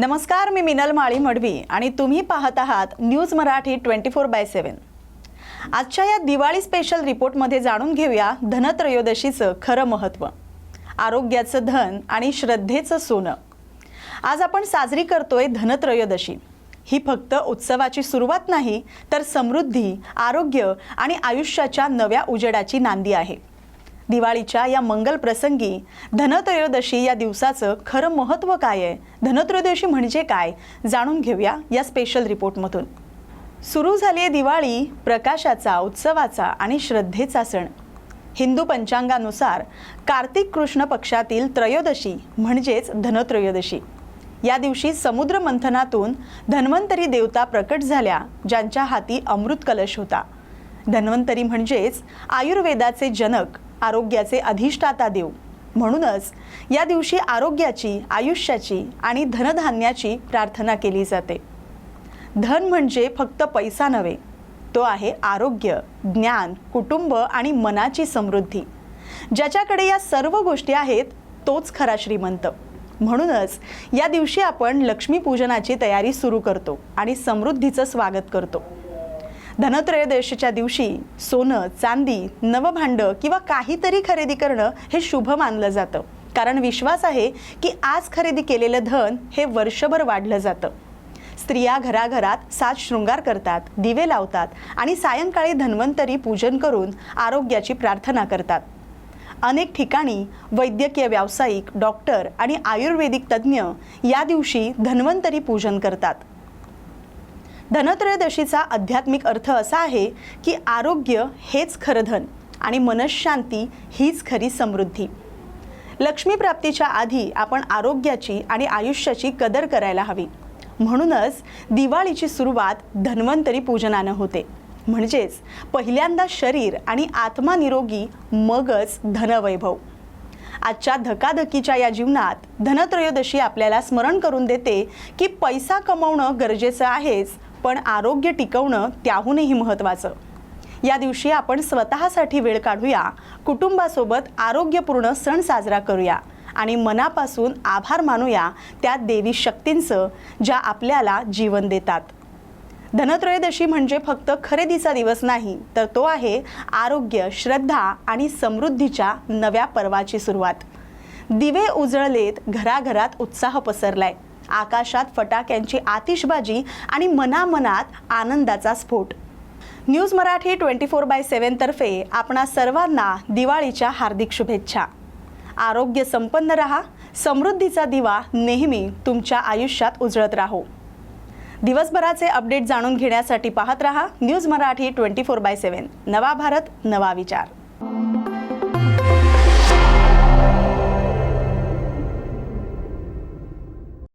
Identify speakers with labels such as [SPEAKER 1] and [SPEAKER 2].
[SPEAKER 1] नमस्कार मी मिनल माळी मडवी आणि तुम्ही पाहत आहात news Marathi twenty four by seven आजच्या या दिवाळी स्पेशल रिपोर्टमध्ये जाणून घेऊया धनत्रयोदशीचं खरं महत्त्व आरोग्याचं धन आणि श्रद्धेचं सोनं. आज आपण साजरी करतोय धनत्रयोदशी. ही फक्त उत्सवाची सुरुवात नाही तर समृद्धी आरोग्य आणि आयुष्याच्या नव्या उजेडाची नांदी आहे. दिवाळीच्या या मंगल प्रसंगी धनत्रयोदशी या दिवसाचं खरं महत्त्व काय आहे? धनत्रयोदशी म्हणजे काय? जाणून घेऊया या स्पेशल रिपोर्टमधून सुरू झाली आहे दिवाळी प्रकाशाचा उत्सवाचा आणि श्रद्धेचा सण. हिंदू पंचांगानुसार कार्तिक कृष्ण पक्षातील त्रयोदशी म्हणजेच धनत्रयोदशी. या दिवशी समुद्र मंथनातून धन्वंतरी देवता प्रकट झाल्या ज्यांच्या हाती अमृत कलश होता. धन्वंतरी म्हणजेच आयुर्वेदाचे जनक आरोग्याचे अधिष्ठाता देव म्हणूनच या दिवशी आरोग्याची आयुष्याची आणि धनधान्याची प्रार्थना केली जाते. धन म्हणजे फक्त पैसा नव्हे तो आहे आरोग्य ज्ञान कुटुंब आणि मनाची समृद्धी. ज्याच्याकडे या सर्व गोष्टी आहेत तोच खरा श्रीमंत. म्हणूनच या दिवशी आपण लक्ष्मीपूजनाची तयारी सुरू करतो आणि समृद्धीचं स्वागत करतो. धनत्रयोदशीच्या दिवशी सोनं चांदी नवभांडं किंवा काहीतरी खरेदी करणं हे शुभ मानलं जातं. कारण विश्वास आहे की आज खरेदी केलेलं धन हे वर्षभर वाढलं जातं. स्त्रिया घराघरात साज शृंगार करतात दिवे लावतात आणि सायंकाळी धन्वंतरी पूजन करून आरोग्याची प्रार्थना करतात. अनेक ठिकाणी वैद्यकीय व्यावसायिक डॉक्टर आणि आयुर्वेदिक तज्ज्ञ या दिवशी धन्वंतरी पूजन करतात. धनत्रयोदशीचा आध्यात्मिक अर्थ असा आहे की आरोग्य हेच खरं धन आणि मनशांती हीच खरी समृद्धी. लक्ष्मी प्राप्तीच्या आधी आपण आरोग्याची आणि आयुष्याची कदर करायला हवी. म्हणूनच दिवाळीची सुरुवात धन्वंतरी पूजनानं होते. म्हणजेच पहिल्यांदा शरीर आणि आत्मा निरोगी मगच धनवैभव. आजच्या धकाधकीच्या या जीवनात धनत्रयोदशी आपल्याला स्मरण करून देते की पैसा कमवणं गरजेचं आहेच पण आरोग्य टिकवणं त्याहूनही महत्त्वाचं. या दिवशी आपण स्वतःसाठी वेळ काढूया कुटुंबासोबत आरोग्यपूर्ण सण साजरा करूया आणि मनापासून आभार मानूया त्या देवी शक्तींचं ज्या आपल्याला जीवन देतात. धनत्रयोदशी म्हणजे फक्त खरेदीचा दिवस नाही तर तो आहे आरोग्य श्रद्धा आणि समृद्धीच्या नव्या पर्वाची सुरुवात. दिवे उजळलेत घराघरात उत्साह पसरलाय. आकाशात फटाक्यांची आतिषबाजी आणि मनामनात आनंदाचा स्फोट. News Marathi twenty four by सेवनतर्फे आपणा सर्वांना दिवाळीच्या हार्दिक शुभेच्छा. आरोग्य संपन्न रहा समृद्धीचा दिवा नेहमी तुमच्या आयुष्यात उजळत राहो. दिवसभराचे अपडेट जाणून घेण्यासाठी पाहत रहा news Marathi twenty four by seven नवा भारत नवा विचार.